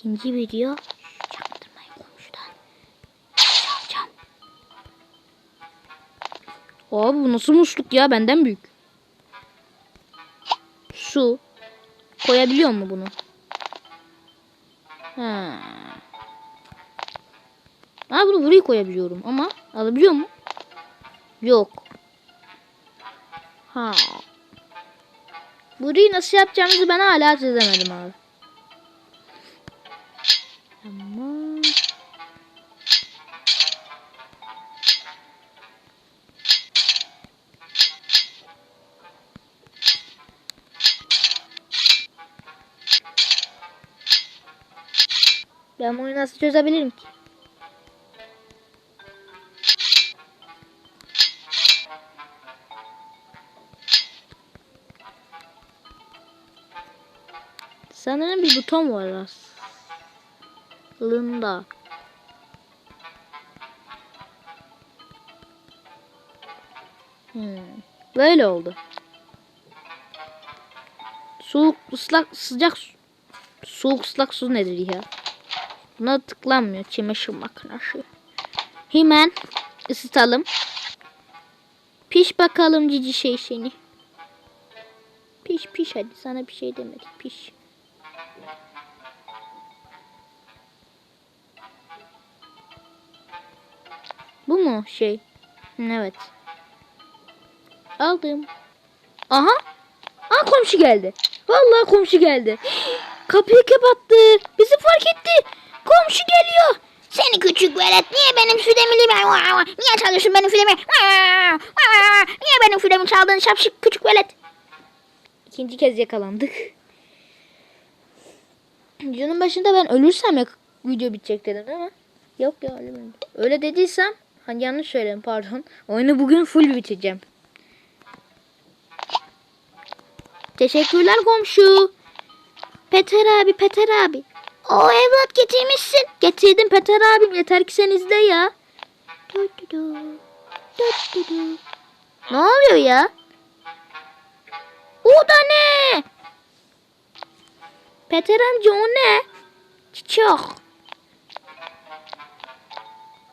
İkinci video. Çaktırmayın komşudan. Çalacağım. Abi bu nasıl musluk ya benden büyük. Su. Koyabiliyor mu bunu? Ha. Ha bunu buraya koyabiliyorum ama alabiliyor mu? Yok. Ha. Burayı nasıl yapacağımızı ben hala çözemedim abi. Ben bunu nasıl çözebilirim ki? Sanırım bir buton var aslında. Hmm. Böyle oldu. Soğuk, ıslak, sıcak su. Soğuk ıslak su nedir ya? Buna tıklanmıyor çamaşır makinesi. Hemen ısıtalım. Piş bakalım cici şey seni. Piş piş hadi sana bir şey demedik piş. Bu mu şey? Evet. Aldım. Aha. Aa komşu geldi. Vallahi komşu geldi. Kapıyı kapattı. Bizi fark etti. Komşu geliyor. Seni küçük velet niye benim fidemi Niye çalıyorsun benim fidemi? Niye benim fidemi çaldın şapşık küçük velet? İkinci kez yakalandık. Videonun başında ben ölürsem ya video bitecek dedim ama yok ya ölmedim. Öyle dediysem hani yanlış söyledim pardon. Oyunu bugün full bitireceğim. Teşekkürler komşu. Peter abi Peter abi. O evlat getirmişsin. Getirdim Peter abim yeter ki sen izle ya. Du du du. Du du du. Ne oluyor ya? O da ne? Peter amca o ne? Çiçek.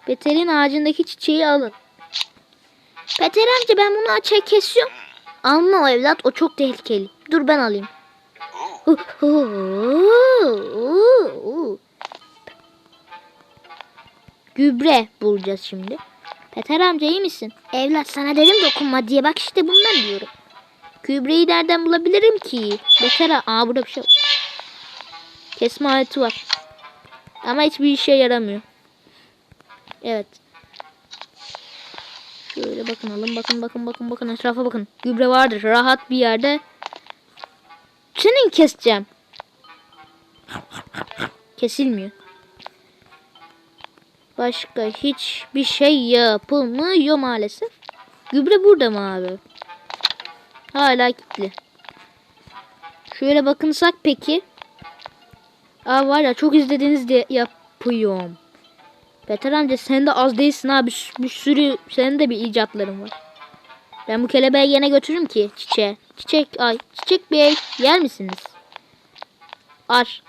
Peter'in ağacındaki çiçeği alın. Peter amca ben bunu açığa kesiyorum. Alma o evlat o çok tehlikeli. Dur ben alayım. Gübre bulacağız şimdi. Peter amca iyi misin? Evlat sana dedim dokunma diye bak işte bundan diyorum. Gübreyi nereden bulabilirim ki? Beter aa burada bir şey var. Kesme aleti var. Ama hiçbir işe yaramıyor. Evet. Şöyle bakın alın bakın bakın bakın bakın etrafa bakın. Gübre vardır rahat bir yerde. Senin keseceğim. Kesilmiyor. Başka hiçbir şey yapılmıyor maalesef. Gübre burada mı abi? Hala kilitli. Şöyle bakınsak peki. Aa var ya çok izlediğiniz diye yapıyorum. Peter amca sen de az değilsin abi. Bir sürü senin de bir icatların var. Ben bu kelebeği yine götürürüm ki çiçeğe. Çiçek ay çiçek bey yer misiniz? Ar.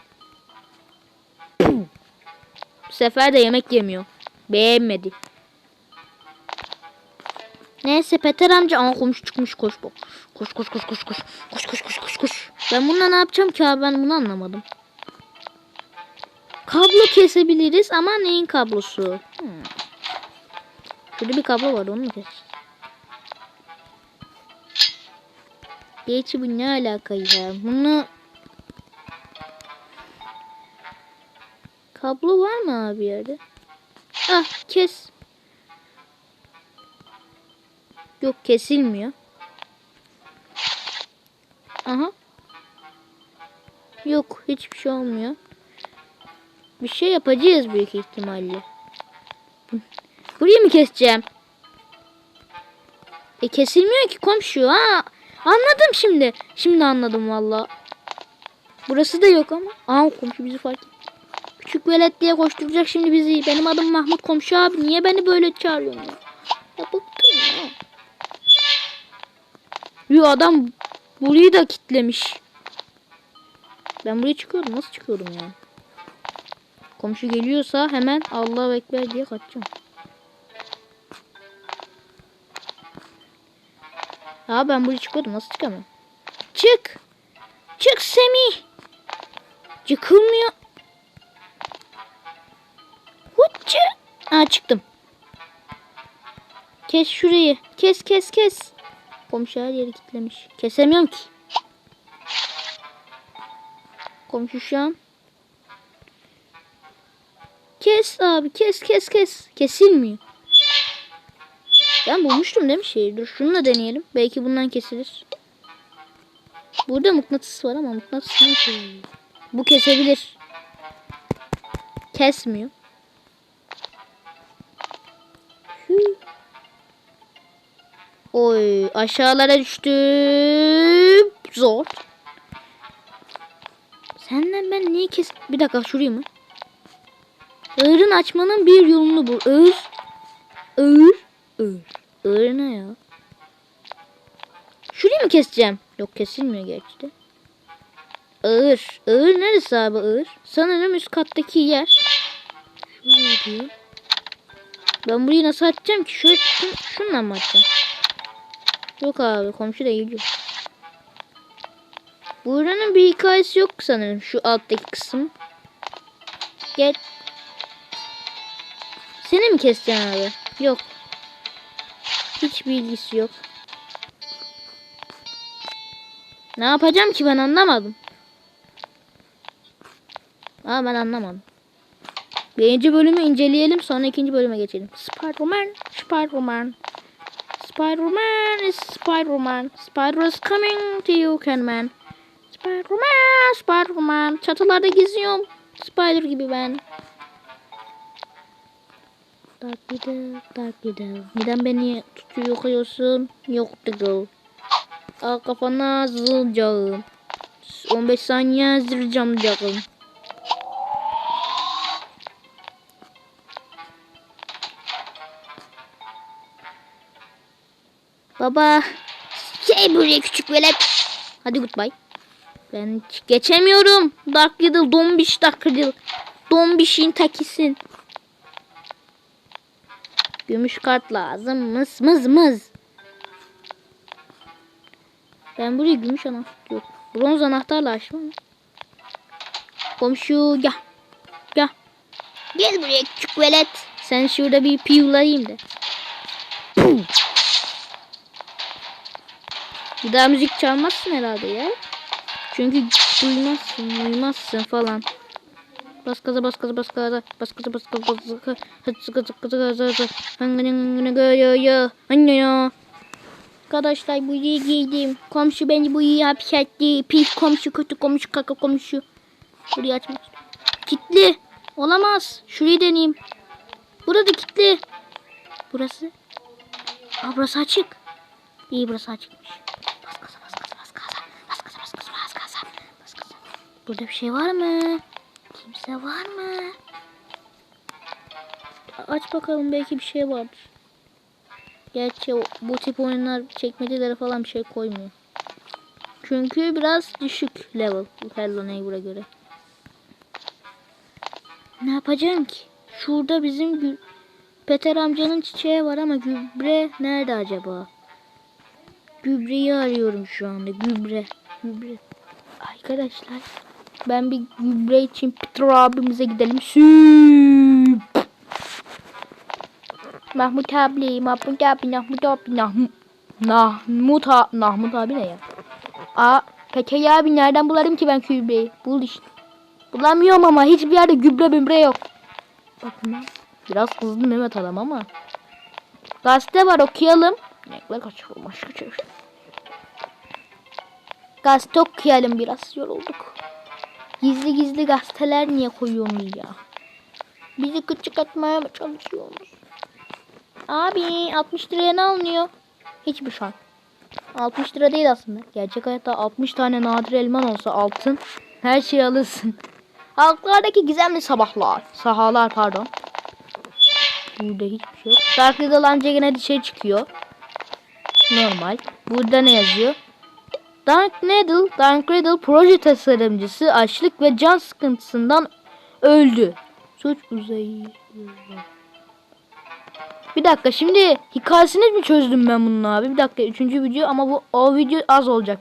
Bu sefer de yemek yemiyor. Beğenmedi. Neyse Peter amca aa komşu çıkmış koş bak. Koş koş koş koş koş. Koş koş koş koş koş. Ben bununla ne yapacağım ki abi ben bunu anlamadım. Kablo kesebiliriz ama neyin kablosu? Hmm. Şurada bir kablo var onu kes? Gerçi bu ne alaka ya? Bunu Kablo var mı abi yerde? Ah kes. Yok kesilmiyor. Aha. Yok hiçbir şey olmuyor. Bir şey yapacağız büyük ihtimalle. Burayı mı keseceğim? E kesilmiyor ki komşu ha. Anladım şimdi. Şimdi anladım valla. Burası da yok ama. Aa komşu bizi fark etti. Küçük velet diye koşturacak şimdi bizi. Benim adım Mahmut komşu abi. Niye beni böyle çağırıyorsun ya? Ya bıktım ya. Yo adam burayı da kitlemiş. Ben buraya çıkıyorum. Nasıl çıkıyorum yani? Komşu geliyorsa hemen Allahu Ekber diye kaçacağım. Ya ben buraya çıkıyordum. Nasıl çıkamam? Çık. Çık Semih. Çıkılmıyor. Aa çıktım. Kes şurayı. Kes kes kes. Komşu her yeri kilitlemiş. Kesemiyorum ki. Komşu şu an. Kes abi kes kes kes. Kesilmiyor. Ben bulmuştum değil mi şeyi? Dur şunu da deneyelim. Belki bundan kesilir. Burada mıknatıs var ama mıknatıs ne yarıyor? Bu kesebilir. Kesmiyor. Oy aşağılara düştüm. Zor. Senden ben niye kes... Bir dakika şurayı mı? Ağırın açmanın bir yolunu bul. Ağır. Ağır. Ağır. Ağır ne ya? Şurayı mı keseceğim? Yok kesilmiyor gerçi de. Ağır. Ağır neresi abi ağır? Sanırım üst kattaki yer. Şurayı diyor. Ben burayı nasıl açacağım ki? Şöyle, şun, şunla mı açacağım? Yok abi komşu da geliyor. Buranın bir hikayesi yok sanırım şu alttaki kısım. Gel. Seni mi keseceğim abi? Yok. Hiç bilgisi yok. Ne yapacağım ki ben anlamadım. Aa ben anlamadım. Birinci bölümü inceleyelim sonra ikinci bölüme geçelim. Spider-Man, Spider-Man. Spider-Man is Spider-Man. Spider is coming to you can man. Spider-Man, Spider-Man. Çatılarda geziyorum. Spider gibi ben. Dark Riddle, Dark Riddle. Neden beni tutuyor koyuyorsun? Yok Diggle. Al kafana zılacağım. 15 saniye zırcam canım. Baba. Şey buraya küçük velet. Hadi goodbye. Ben geçemiyorum. Dark Riddle, Dombiş Dark Riddle. Dombiş'in takisin. Gümüş kart lazım. Mız mız mız. Ben buraya gümüş anahtar yok. Bronz anahtarla açmam. Komşu gel. Gel. Gel buraya küçük velet. Sen şurada bir piyulayayım da. Puh. Bir daha müzik çalmazsın herhalde ya. Çünkü duymazsın, duymazsın falan. Bas gaza bas gaza bas gaza bas gaza bas gaza bas gaza hadi gaza gaza gaza gaza göğe anne Arkadaşlar bu iyi giydim. Komşu beni bu iyi hapsetti. Pis komşu kötü komşu kaka komşu. Burayı açmak. Kitli. Olamaz. Şurayı deneyeyim. Burada kilitli. Burası. Aa burası açık. İyi burası açıkmış. Bas gaza bas gaza bas gaza. Bas gaza bas gaza bas gaza. Bas gaza. Burada bir şey var mı? Kimse var mı? Aç bakalım belki bir şey vardır. Gerçi bu tip oyunlar çekmecelere falan bir şey koymuyor. Çünkü biraz düşük level Hello Neighbor'a göre. Ne yapacağım ki? Şurada bizim Peter amcanın çiçeği var ama gübre nerede acaba? Gübreyi arıyorum şu anda. Gübre. Gübre. Arkadaşlar ben bir gübre için Peter abimize gidelim. Süp. Mahmut abi, Mahmut abi, Mahmut abi, Mahmut Mahmut abi, Mahmut abi ne ya? Aa, Peker abi nereden bularım ki ben gübreyi? Bul işte. Bulamıyorum ama hiçbir yerde gübre mübre yok. Bakın ben. Biraz kızdı Mehmet adam ama. Gazete var okuyalım. İnekler kaçıyor. Başka şey. Gazete okuyalım biraz. Yorulduk. Gizli gizli gazeteler niye koyuyorsunuz ya? Bizi küçük atmaya mı çalışıyorsunuz? Abi 60 liraya ne alınıyor? Hiçbir şey. 60 lira değil aslında. Gerçek hayatta 60 tane nadir elman olsa altın her şeyi alırsın. Halklardaki gizemli sabahlar. Sahalar pardon. Burada hiçbir şey yok. Dark Riddle anca gene dışarı çıkıyor. Normal. Burada ne yazıyor? Dark Needle, Dark Riddle proje tasarımcısı açlık ve can sıkıntısından öldü. Suç uzayı. Bir dakika şimdi hikayesini mi çözdüm ben bunun abi? Bir dakika üçüncü video ama bu o video az olacak.